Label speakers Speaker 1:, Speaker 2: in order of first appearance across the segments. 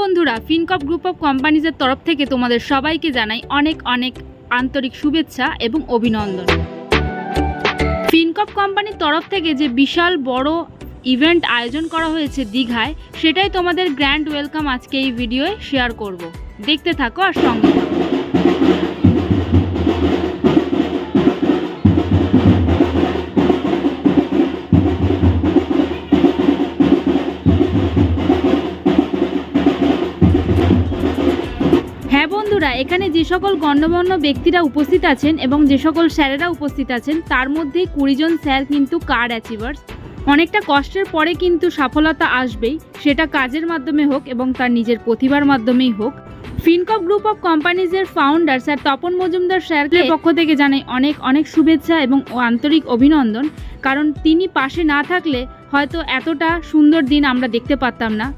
Speaker 1: বন্ধুরা ফিনকপ group of কোম্পানিজের তরফ থেকে তোমাদের সবাইকে জানাই অনেক অনেক আন্তরিক শুভেচ্ছা এবং অভিনন্দন। ফিনকপ কোম্পানির তরফ থেকে যে বিশাল বড় ইভেন্ট আয়োজন করা হয়েছে দীঘায়, সেটাই তোমাদের গ্র্যান্ড ওয়েলকাম আজকে এই ভিডিওয়ে শেয়ার করব। দেখতে থাকো আর সঙ্গে থাকো। বন্ধুরা এখানে যে সকল গণ্যমান্য ব্যক্তিরা উপস্থিত আছেন এবং যে সকল স্যারেরা উপস্থিত আছেন তার মধ্যেই কুড়িজন স্যার কিন্তু কার্ড অ্যাচিভার্স। অনেকটা কষ্টের পরে কিন্তু সফলতা আসবেই সেটা কাজের মাধ্যমে হোক এবং তার নিজের প্রতিভার মাধ্যমেই হোক। ফিনকপ গ্রুপ অফ কোম্পানিজের ফাউন্ডার স্যার তপন মজুমদার স্যারকে পক্ষ থেকে জানাই অনেক অনেক শুভেচ্ছা এবং আন্তরিক অভিনন্দন কারণ তিনি পাশে না থাকলে হয়তো এতটা সুন্দর দিন আমরা দেখতে পারতাম না।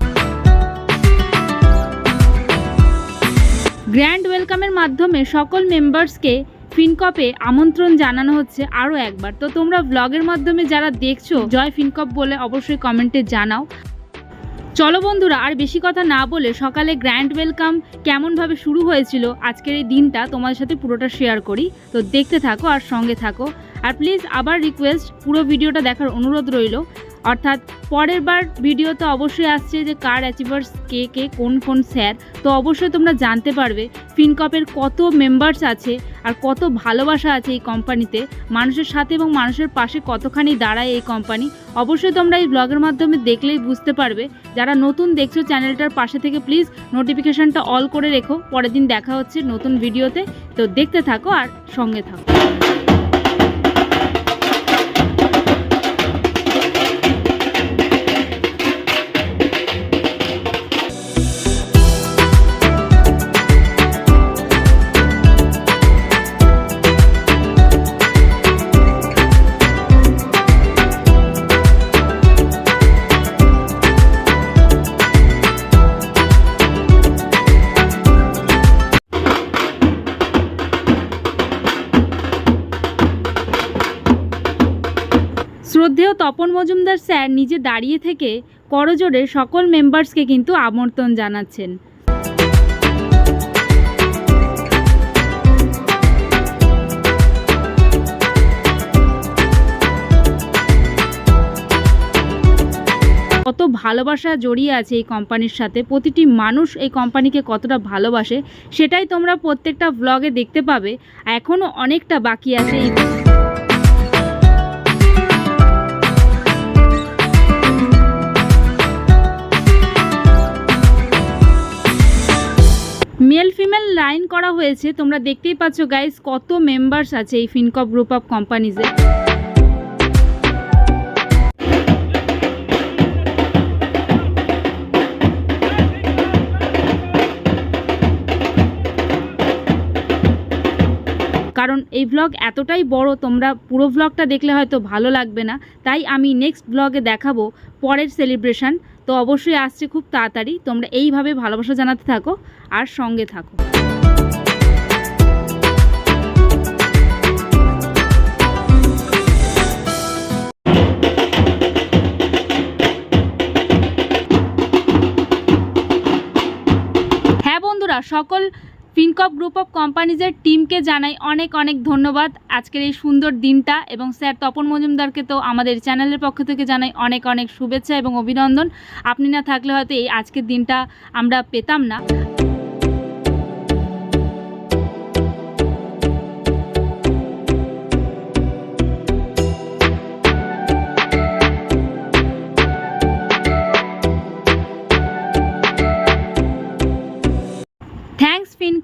Speaker 1: গ্র্যান্ড ওয়েলকামের মাধ্যমে সকল মেম্বার্সকে ফিনকপে আমন্ত্রণ জানানো হচ্ছে আরও একবার। তো তোমরা ব্লগের মাধ্যমে যারা দেখছ, জয় ফিনকপ বলে অবশ্যই কমেন্টে জানাও। চলো বন্ধুরা, আর বেশি কথা না বলে সকালে গ্র্যান্ড ওয়েলকাম কেমনভাবে শুরু হয়েছিল, আজকের এই দিনটা তোমাদের সাথে পুরোটা শেয়ার করি। তো দেখতে থাকো আর সঙ্গে থাকো। আর প্লিজ আবার রিকোয়েস্ট পুরো ভিডিওটা দেখার অনুরোধ রইল। অর্থাৎ পরের বার ভিডিওতে অবশ্যই আসছে যে কার অ্যাচিভার্স কে কে, কোন কোন স্যার তো অবশ্যই তোমরা জানতে পারবে ফিনকপের কত মেম্বার্স আছে আর কত ভালোবাসা আছে এই কোম্পানিতে মানুষের সাথে এবং মানুষের পাশে কতখানি দাঁড়ায় এই কোম্পানি অবশ্যই তোমরা এই ব্লগের মাধ্যমে দেখলেই বুঝতে পারবে। যারা নতুন দেখছ চ্যানেলটার পাশে থেকে প্লিজ নোটিফিকেশনটা অল করে রেখো। পরের দিন দেখা হচ্ছে নতুন ভিডিওতে তো দেখতে থাকো আর সঙ্গে থাকো। শ্রদ্ধেয় তপন মজুমদার স্যার নিজে দাঁড়িয়ে থেকে করজোড়ে সকল মেম্বার্সকে কিন্তু আমন্ত্রণ জানাচ্ছেন। কত ভালোবাসা জড়িয়ে আছে এই কোম্পানির সাথে, প্রতিটি মানুষ এই কোম্পানিকে কতটা ভালোবাসে, সেটাই তোমরা প্রত্যেকটা ব্লগে দেখতে পাবে। এখনও অনেকটা বাকি আছে এই লাইন করা হয়েছে, তোমরা দেখতেই পাচ্ছ গাইস কত মেম্বার্স আছে এই ফিনকপ গ্রুপ অফ কোম্পানিজে কারণ এই ব্লগ এতটাই বড়, তোমরা পুরো ব্লগটা দেখলে হয়তো ভালো লাগবে না। তাই আমি নেক্সট ব্লগে দেখাবো পরের সেলিব্রেশন তো অবশ্যই আসছে খুব তাড়াতাড়ি, তোমরা এইভাবে ভালোবাসা জানাতে থাকো, আর সঙ্গে থাকো। সকল ফিনকপ গ্রুপ অফ কোম্পানিজের টিমকে জানাই অনেক অনেক ধন্যবাদ। আজকের এই সুন্দর দিনটা এবং স্যার তপন মজুমদারকে তো আমাদের চ্যানেলের পক্ষ থেকে জানাই অনেক অনেক শুভেচ্ছা এবং অভিনন্দন। আপনি না থাকলে হয়তো এই আজকের দিনটা আমরা পেতাম না।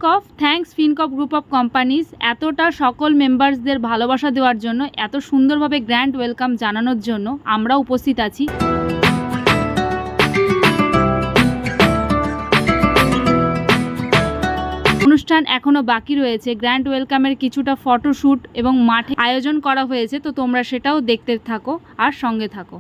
Speaker 1: Fincop, thanks Fincop group of companies এতটা সকল মেম্বার্সদের ভালোবাসা দেওয়ার জন্য, এত সুন্দরভাবে গ্র্যান্ড ওয়েলকাম জানানোর জন্য আমরা উপস্থিত আছি। অনুষ্ঠান এখনও বাকি রয়েছে। গ্র্যান্ড ওয়েলকামের কিছুটা ফটোশ্যুট এবং মাঠে আয়োজন করা হয়েছে, তো তোমরা সেটাও দেখতে থাকো আর সঙ্গে থাকো।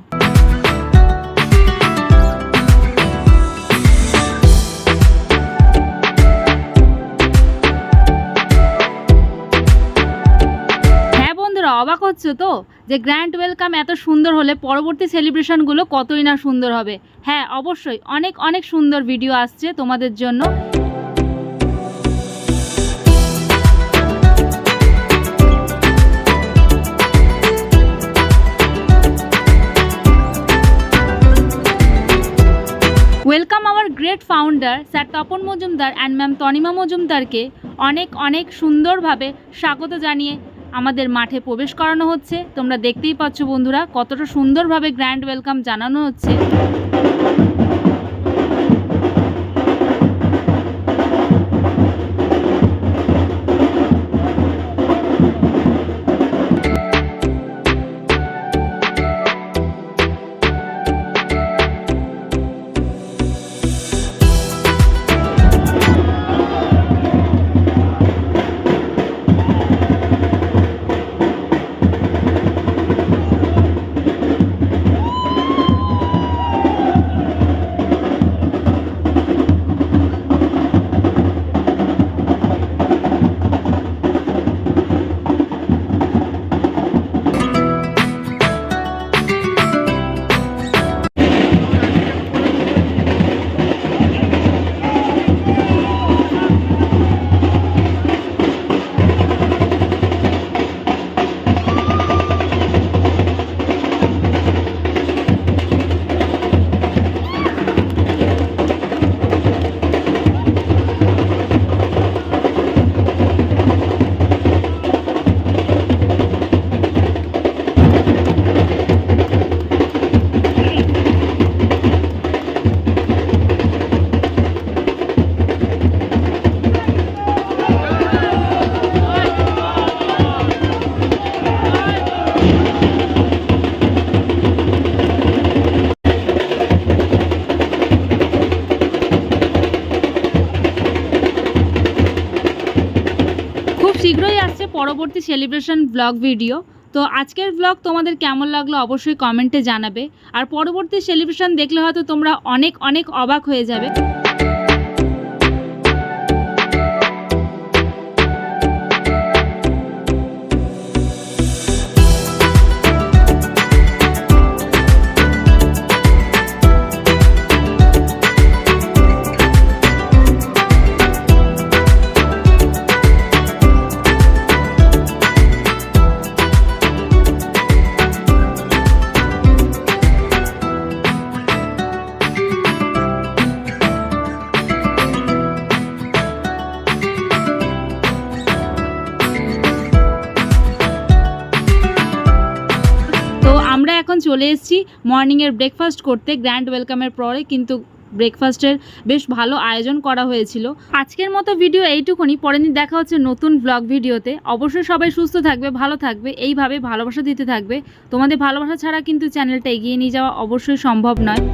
Speaker 1: অবাক হচ্ছে তো? যে গ্র্যান্ড ওয়েলকাম এত সুন্দর হলে পরবর্তী সেলিব্রেশনগুলো কতই না সুন্দর হবে? হ্যাঁ অবশ্যই। অনেক অনেক সুন্দর ভিডিও আসছে তোমাদের জন্য। Welcome our great founder sir Tapan Majumdar and ma'am Tanima মজুমদারকে অনেক অনেক সুন্দরভাবে স্বাগত জানিয়ে আমাদের মাঠে প্রবেশ করানো হচ্ছে। তোমরা দেখতেই পাচ্ছ বন্ধুরা, কতটা সুন্দরভাবে গ্র্যান্ড ওয়েলকাম জানানো হচ্ছে। পরবর্তী সেলিব্রেশন ব্লগ ভিডিও তো আজকের ব্লগ তোমাদের কেমন লাগল অবশ্যই কমেন্টে জানাবে। আর পরবর্তী সেলিব্রেশন দেখলে হয়তো তোমরা অনেক অনেক অবাক হয়ে যাবে। চলে এসেছি। মর্নিংয়ের ব্রেকফাস্ট করতে গ্র্যান্ড ওয়েলকামের পরে কিন্তু ব্রেকফাস্টের বেশ ভালো আয়োজন করা হয়েছিল। আজকের মতো ভিডিও এইটুকুনি। পরে দিন দেখা হচ্ছে নতুন ব্লগ ভিডিওতে অবশ্যই সবাই সুস্থ থাকবে, ভালো থাকবে, এইভাবে ভালোবাসা দিতে থাকবে। তোমাদের ভালোবাসা ছাড়া কিন্তু চ্যানেলটা এগিয়ে নিয়ে যাওয়া অবশ্যই সম্ভব নয়।